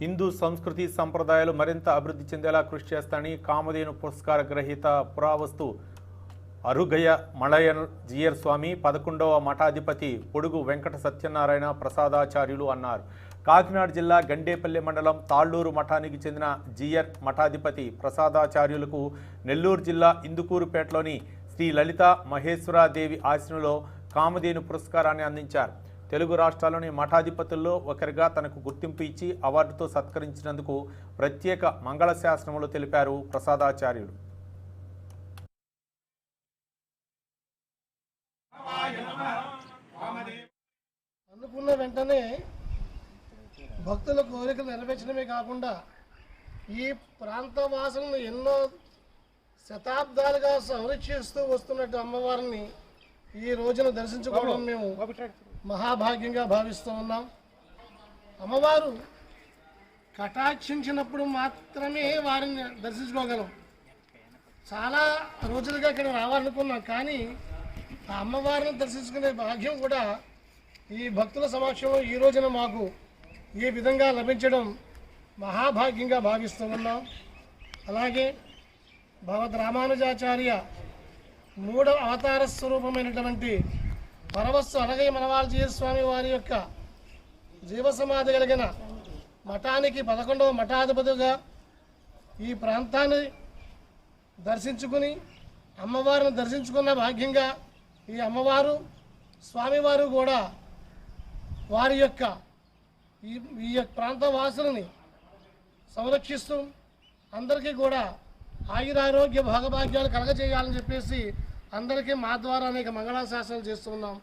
హిందూ సంస్కృతి సంప్రదాయాలు మరింత అభివృద్ధి చెందేలా కృషి చేస్తానని కామధేను పురస్కార గ్రహీత పురావస్తు అరుగయ మళయన్ జియర్ స్వామి పదకొండవ మఠాధిపతి పొడుగు వెంకట సత్యనారాయణ ప్రసాదాచార్యులు అన్నారు. కాకినాడ జిల్లా గండేపల్లి మండలం తాళ్ళూరు మఠానికి చెందిన జియర్ మఠాధిపతి ప్రసాదాచార్యులకు నెల్లూరు జిల్లా ఇందుకూరుపేటలోని శ్రీ లలిత మహేశ్వరాదేవి ఆశ్రమంలో కామధేను పురస్కారాన్ని అందించారు. తెలుగు రాష్ట్రాల్లోని మఠాధిపతుల్లో ఒకరిగా తనకు గుర్తింపు ఇచ్చి అవార్డుతో సత్కరించినందుకు ప్రత్యేక మంగళ శాసనములు తెలిపారు ప్రసాదాచార్యులు. అందుకున్న వెంటనే భక్తుల కోరికలు నెరవేర్చడమే కాకుండా ఈ ప్రాంత వాసులను ఎన్నో శతాబ్దాలుగా సంరక్షిస్తూ వస్తున్నట్టు అమ్మవారిని ఈ రోజున దర్శించుకోవడం మేము మహాభాగ్యంగా భావిస్తూ ఉన్నాం. అమ్మవారు కటాక్షించినప్పుడు మాత్రమే వారిని దర్శించుకోగలం. చాలా రోజులుగా ఇక్కడ రావాలనుకున్నాం కానీ ఆ అమ్మవారిని దర్శించుకునే భాగ్యం కూడా ఈ భక్తుల సమక్షంలో ఈ రోజున మాకు ఈ విధంగా లభించడం మహాభాగ్యంగా భావిస్తూ ఉన్నాం. అలాగే భగవద్ రామానుజాచార్య మూడవ అవతార స్వరూపమైనటువంటి పరవస్సు అనగై మనవాళజీ స్వామి వారి యొక్క జీవ సమాధి కలిగిన మఠానికి పదకొండవ మఠాధిపతిగా ఈ ప్రాంతాన్ని దర్శించుకుని అమ్మవారిని దర్శించుకున్న భాగ్యంగా ఈ అమ్మవారు స్వామివారు కూడా వారి యొక్క ఈ ఈ యొక్క ప్రాంత వాసులని సంరక్షిస్తూ అందరికీ కూడా ఆయురారోగ్య భాగభాగ్యాలు కలగజేయాలని చెప్పేసి అందరికీ మా ద్వారా అనేక మంగళాశాసనాలు చేస్తున్నాం.